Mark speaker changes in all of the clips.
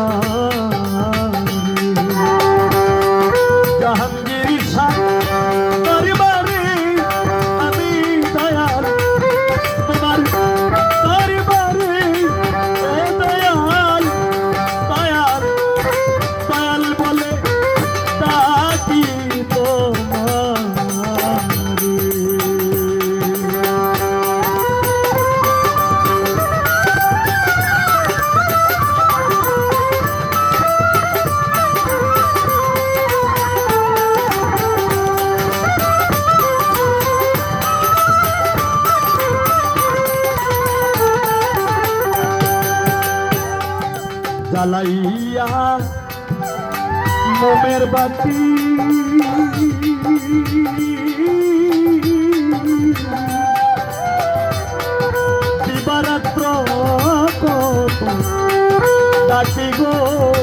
Speaker 1: Oh. জ্বালাইয়া মোমের বাতি। দিবারাত্র কত ডাকি গো।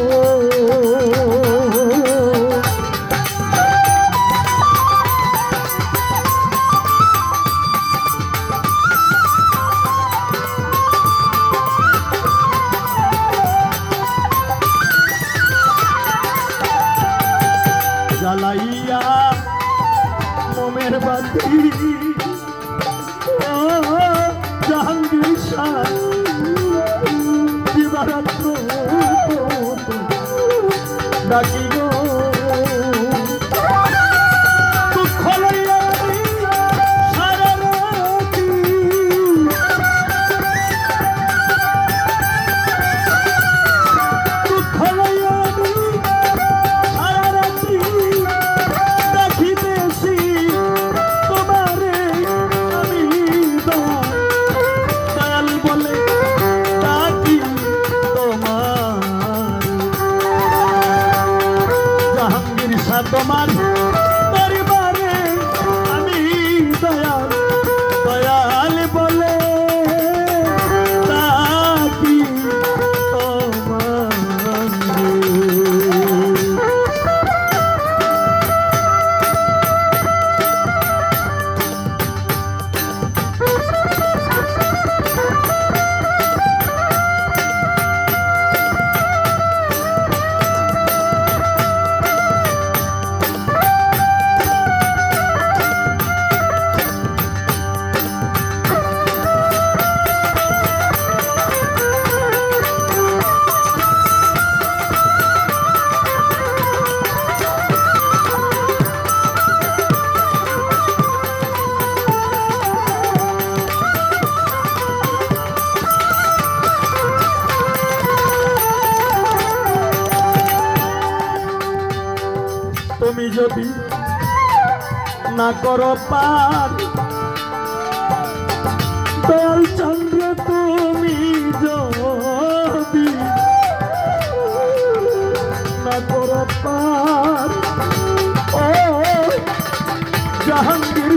Speaker 1: বাতি ও জাহাঙ্গীর শাহ দিবারাত্র তুমি যদি না করো পার, দয়াল চন্দ্র, তুমি যদি না করো পার, ও জাহাঙ্গীর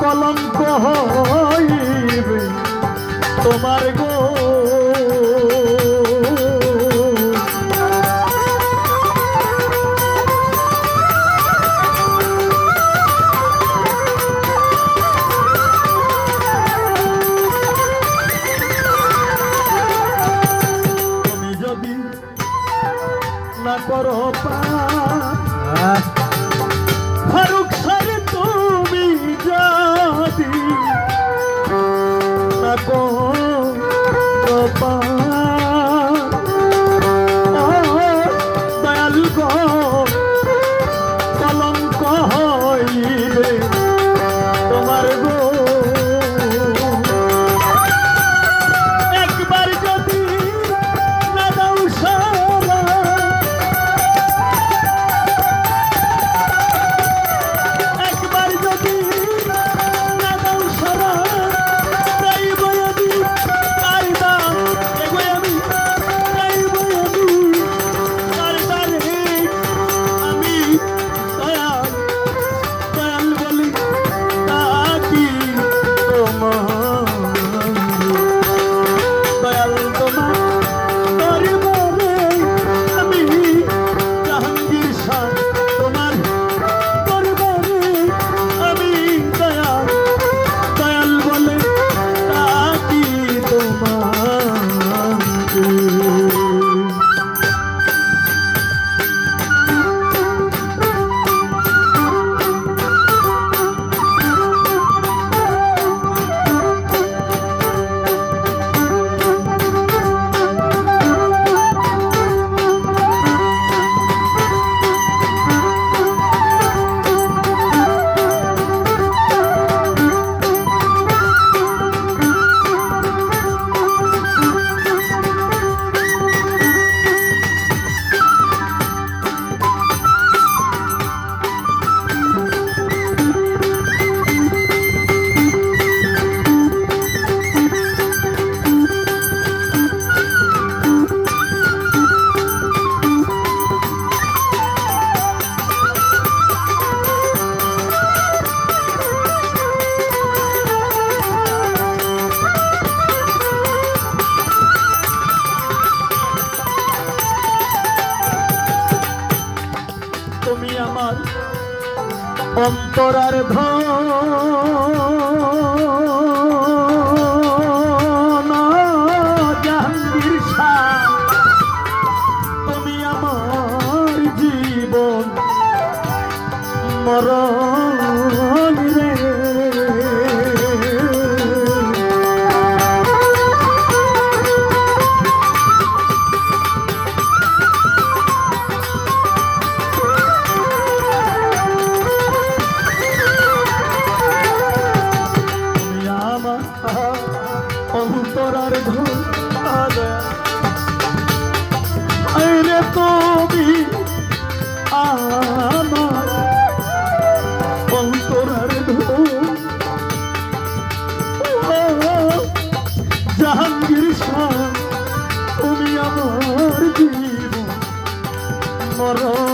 Speaker 1: কলঙ্ক হইবে, তোমার গো আমার অন্তরার জাহাঙ্গীর তুমি আমার জীবন মরণ তুমি আমার জীবন মরণ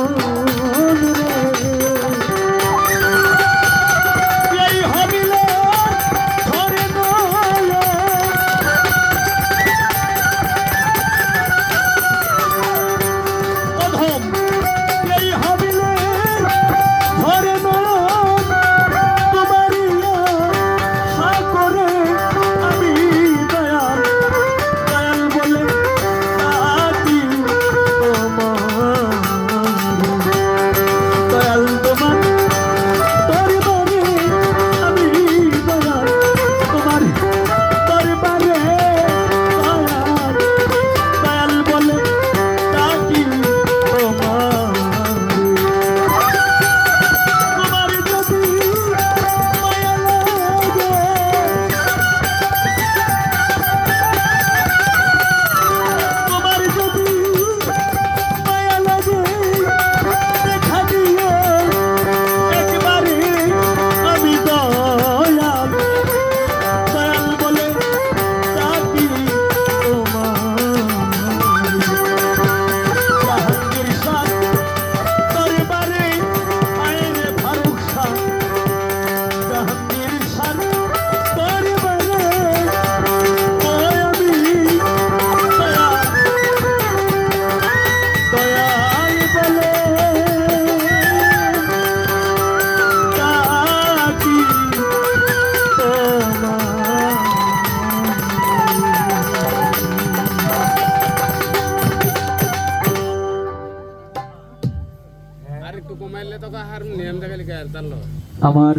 Speaker 1: আমার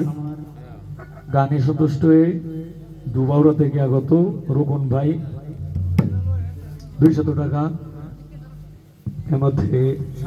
Speaker 1: গানে সন্তুষ্ট হয়ে দুবাউরা থেকে আগত রুকন ভাই দুইশত টাকা এর মধ্যে